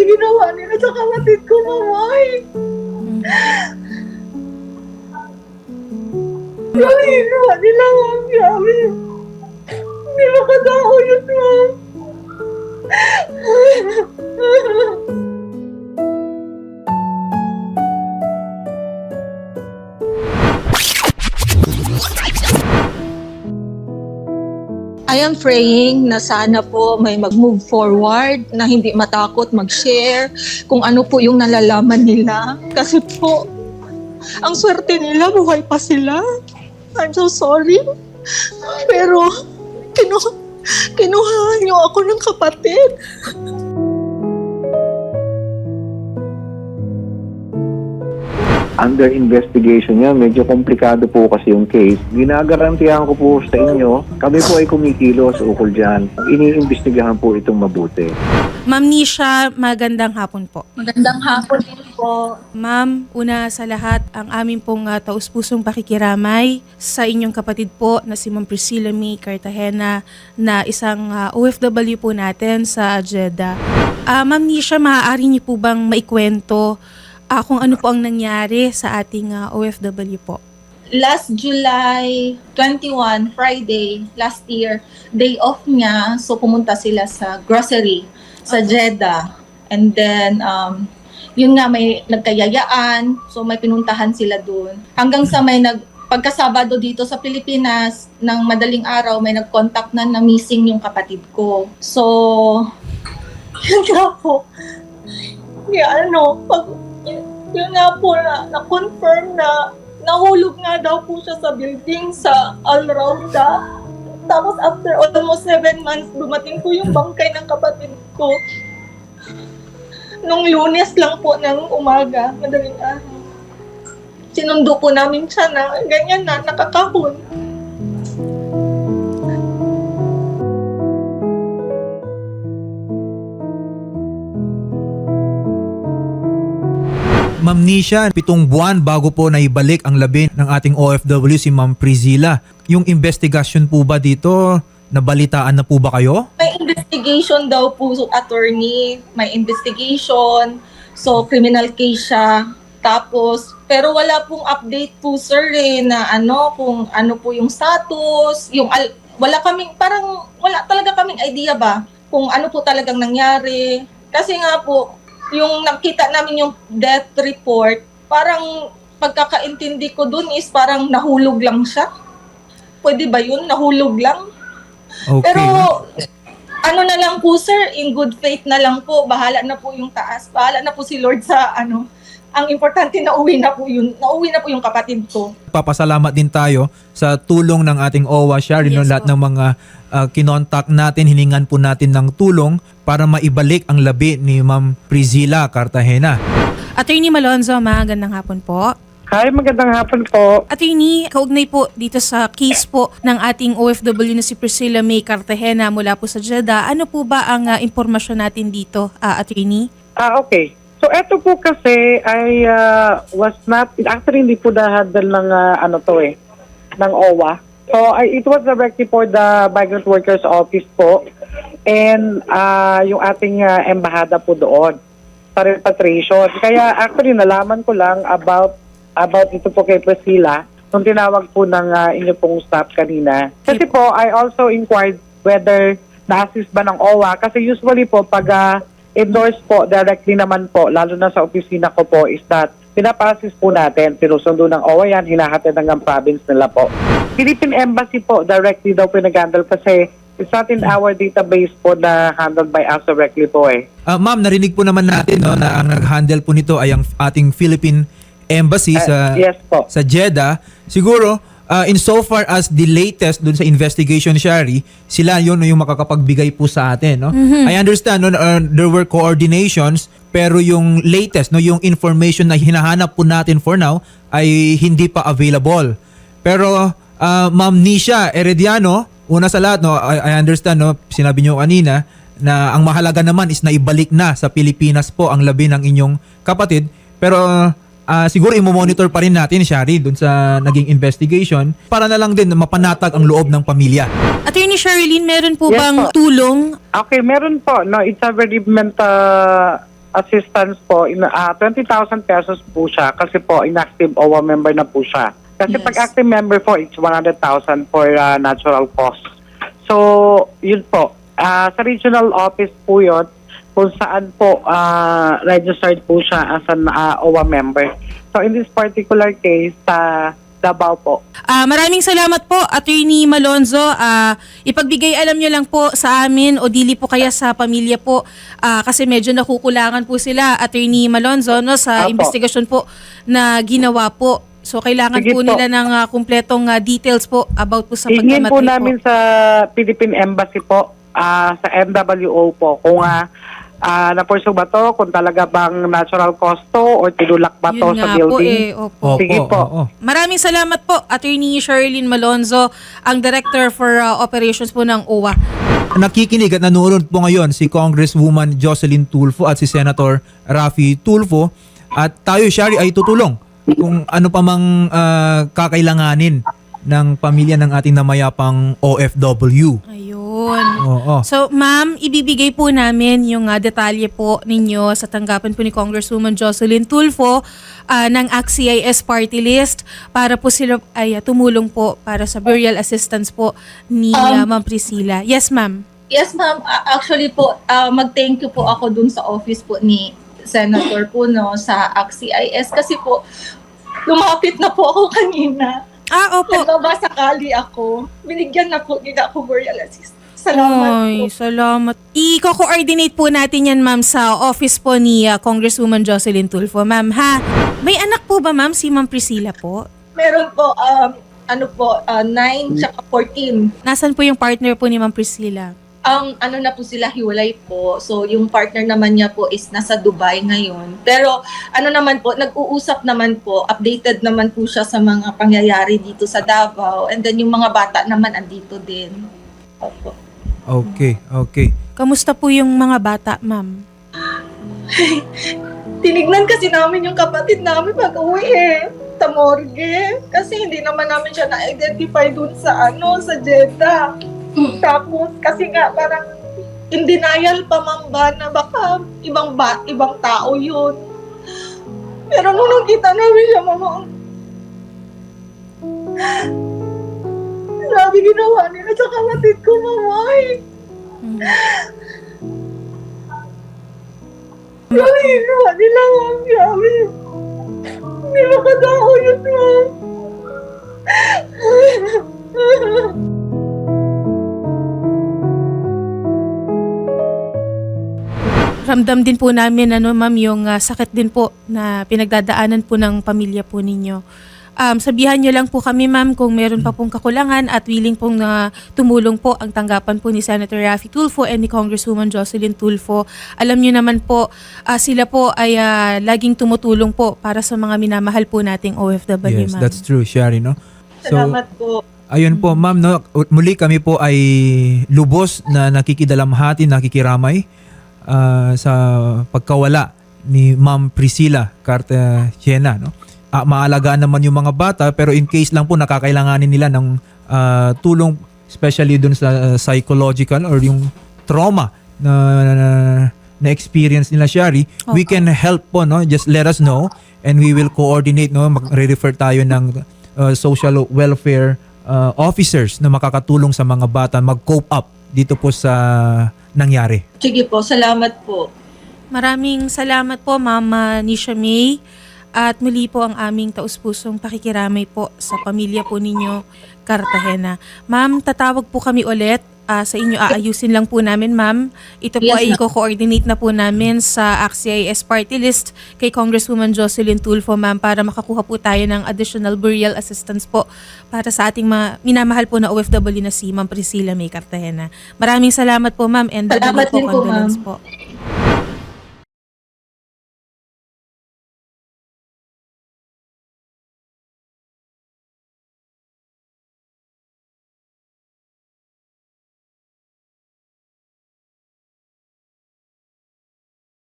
grabe ginawa nila sa kapatid ko, mamay. Grabe ginawa nila, ma'am. Grabe. Hindi makatao yun, ma'am. I am praying na sana po may mag-move forward, na hindi matakot mag-share kung ano po yung nalalaman nila. Kasi po, ang swerte nila, buhay pa sila. I'm so sorry. Pero, kinu kinuha niyo ako ng kapatid. Under investigation niya. Medyo komplikado po kasi yung case. Ginagarantiyan ko po sa inyo, kami po ay kumikilos ukol dyan. Iniimbestigahan po itong mabuti. Ma'am Nisha, magandang hapon po. Magandang hapon din po. Ma'am, una sa lahat, ang aming pong uh, taus-pusong pakikiramay sa inyong kapatid po na si Ma'am Priscilla May Cartagena na isang uh, OFW po natin sa Jeddah. Ah, Ma'am Nisha, maaari niyo po bang maikwento ah, kung ano po ang nangyari sa ating ah, OFW po? last July 21, Friday, last year, day off niya. So, pumunta sila sa grocery sa Jeddah. And then, um, yun nga, may nagkayayaan. So, may pinuntahan sila dun. Hanggang sa may nag, pagkasabado dito sa Pilipinas, ng madaling araw, may nag-contact na na missing yung kapatid ko. So, yun nga po. Yeah, ano, pag, yun, nga po na, na-confirm na nahulog nga daw po siya sa building sa Al Rauda. Tapos after almost seven months, dumating po yung bangkay ng kapatid ko. Nung lunes lang po ng umaga, madaling araw. Sinundo po namin siya na ganyan na, nakakahon. Nisha, pitong buwan bago po naibalik ang labi ng ating OFW si Ma'am Prizila. Yung investigation po ba dito, nabalitaan na po ba kayo? May investigation daw po, so attorney. May investigation. So, criminal case siya. Tapos, pero wala pong update po, sir, eh, na ano, kung ano po yung status, yung, al- wala kaming, parang, wala talaga kaming idea ba, kung ano po talagang nangyari. Kasi nga po, yung nakita namin yung death report, parang pagkakaintindi ko dun is parang nahulog lang siya. Pwede ba yun? Nahulog lang? Okay. Pero ano na lang po sir, in good faith na lang po, bahala na po yung taas, bahala na po si Lord sa ano. Ang importante na uwi na po yun, nauwi na po yung kapatid ko. Papasalamat din tayo sa tulong ng ating OWA Shari, no, Yes, lahat po. ng mga uh, kinontak natin, hiningan po natin ng tulong para maibalik ang labi ni Ma'am Prizila Cartagena. Attorney Malonzo, magandang hapon po. Hi, magandang hapon po. Attorney, kaugnay po dito sa case po ng ating OFW na si Priscilla May Cartagena mula po sa Jeddah. Ano po ba ang ah, impormasyon natin dito, ah, Attorney? Ah, okay. So, eto po kasi ay ah, was not, actually hindi po na-handle ng ah, ano to eh, ng OWA. So, I, it was directly for the Migrant Workers Office po and ah, yung ating ah, embahada po doon sa repatriation. Kaya actually nalaman ko lang about about ito po kay Priscilla nung tinawag po ng ah, inyo pong staff kanina. Kasi po, I also inquired whether na-assist ba ng OWA kasi usually po pag ah, endorse po directly naman po, lalo na sa opisina ko po, is that pinapa-assist po natin, sinusundo ng OWA yan, hinahatid hanggang province nila po. Philippine Embassy po directly daw pinag-handle kasi it's not in our database po na handled by us directly po eh. Ah, Ma'am, narinig po naman natin no, na ang nag-handle po nito ay ang ating Philippine Embassy sa Ah, yes po. sa Jeddah. Siguro, uh, in so far as the latest dun sa investigation, Shari, sila yun yung makakapagbigay po sa atin. No? I understand no, uh, there were coordinations, pero yung latest, no, yung information na hinahanap po natin for now ay hindi pa available. Pero, uh, Ma'am Nisha Herediano, una sa lahat, no, I, I understand, no, sinabi nyo kanina, na ang mahalaga naman is na ibalik na sa Pilipinas po ang labi ng inyong kapatid. Pero ah, siguro imo-monitor pa rin natin, Shari, dun sa naging investigation para na lang din na mapanatag ang loob ng pamilya. Attorney Sherilyn, meron po Yes bang po. tulong? Okay, meron po. No, it's a bereavement uh, assistance po, in, ah, 20,000 pesos po siya kasi po inactive OWA member na po siya. Kasi Yes. pag active member po, it's 100,000 for ah, natural cost. So, yun po. Ah, sa regional office po yun, kung saan po ah, registered po siya as an ah, OWA member. So, in this particular case, sa Davao po, Ah, maraming salamat po, Attorney Malonzo. Ah, ipagbigay alam nyo lang po sa amin o dili po kaya sa pamilya po ah, kasi medyo nakukulangan po sila, Attorney Malonzo, no, sa Apo. investigasyon po na ginawa po. So kailangan Sige po, po. nila ng ah, kumpletong ah, details po about po sa pagkamatay po namin sa Philippine Embassy po, ah, sa MWO po, kung uh, na-pursue ba to, kung talaga bang natural cause to, or tinulak ba to sa nga po building. eh, opo. Opo, Sige po. oo. Maraming salamat po, Attorney Sherlyn Malonzo, ang Director for ah, Operations po ng OWA. Nakikinig at nanonood po ngayon si Congresswoman Jocelyn Tulfo at si Senator Rafi Tulfo at tayo, Shari, ay tutulong kung ano pa mang ah, kakailanganin ng pamilya ng ating namayapang OFW. Ayun. Oo. So, ma'am, ibibigay po namin yung ah, detalye po ninyo sa tanggapan po ni Congresswoman Jocelyn Tulfo ah, ng ACT-CIS party list para po sila ay ah, tumulong po para sa burial assistance po ni ah, Um, Ma'am Priscilla. Yes, ma'am. Yes, ma'am. A- Actually po, ah, mag-thank you po ako dun sa office po ni Senator Puno sa ACT-CIS kasi po, lumapit na po ako kanina. Ah, opo. Nagbabasakali ako. Binigyan na po nila ako burial assistance. Salamat Ay, po. salamat. I-coordinate po natin yan, ma'am, sa office po ni ah, Congresswoman Jocelyn Tulfo. Ma'am, ha? May anak po ba, ma'am, si Ma'am Priscilla po? Meron po, um, ano po, 9 tsaka 14. Nasaan po yung partner po ni Ma'am Priscilla? ang ano na po sila hiwalay po. So yung partner naman niya po is nasa Dubai ngayon. Pero ano naman po, nag-uusap naman po, updated naman po siya sa mga pangyayari dito sa Davao. And then yung mga bata naman andito din. Opo. Okay, okay. Kamusta po yung mga bata, ma'am? Tinignan kasi namin yung kapatid namin pag uwi eh. Sa morgue. Kasi hindi naman namin siya na-identify dun sa ano, sa Jeddah. Tapos kasi nga parang in denial pa man ba na baka ibang ba, ibang tao yun. Pero nung nakita namin siya, mama, ginawa nila sa kapatid ko, mama. eh. Hmm. Grabe ginawa nila, ma'am. Grabe. Hindi makatao yun, ma'am. Ramdam din po namin ano ma'am yung ah, sakit din po na pinagdadaanan po ng pamilya po ninyo. Um, sabihan niyo lang po kami ma'am kung meron pa pong kakulangan at willing pong na tumulong po ang tanggapan po ni Senator Raffy Tulfo and ni Congresswoman Jocelyn Tulfo. Alam niyo naman po ah, sila po ay ah, laging tumutulong po para sa mga minamahal po nating OFW Yes, ma'am. that's true, Shari, no? So, Salamat po. Ayun po, ma'am, no, muli kami po ay lubos na nakikidalamhati, nakikiramay ah, sa pagkawala ni Ma'am Priscilla Cartagena. No? Ah, maalagaan naman yung mga bata pero in case lang po nakakailanganin nila ng ah, tulong especially dun sa ah, psychological or yung trauma na, na, na experience nila Shari, we Okay. can help po no just let us know and we will coordinate no magre-refer tayo ng uh, social welfare uh, officers na makakatulong sa mga bata mag-cope up dito po sa nangyari. Sige po, salamat po. Maraming salamat po, Mama Nisha May. At muli po ang aming taus-pusong pakikiramay po sa pamilya po ninyo, Cartagena. Ma'am, tatawag po kami ulit ah, sa inyo. Aayusin lang po namin, ma'am. Ito po Yes, ay ma'am. i-coordinate na po namin sa ACT-CIS party list kay Congresswoman Jocelyn Tulfo, ma'am, para makakuha po tayo ng additional burial assistance po para sa ating mga minamahal po na OFW na si Ma'am Priscilla May Cartagena. Maraming salamat po, ma'am, and Salamat din po, ma'am. po.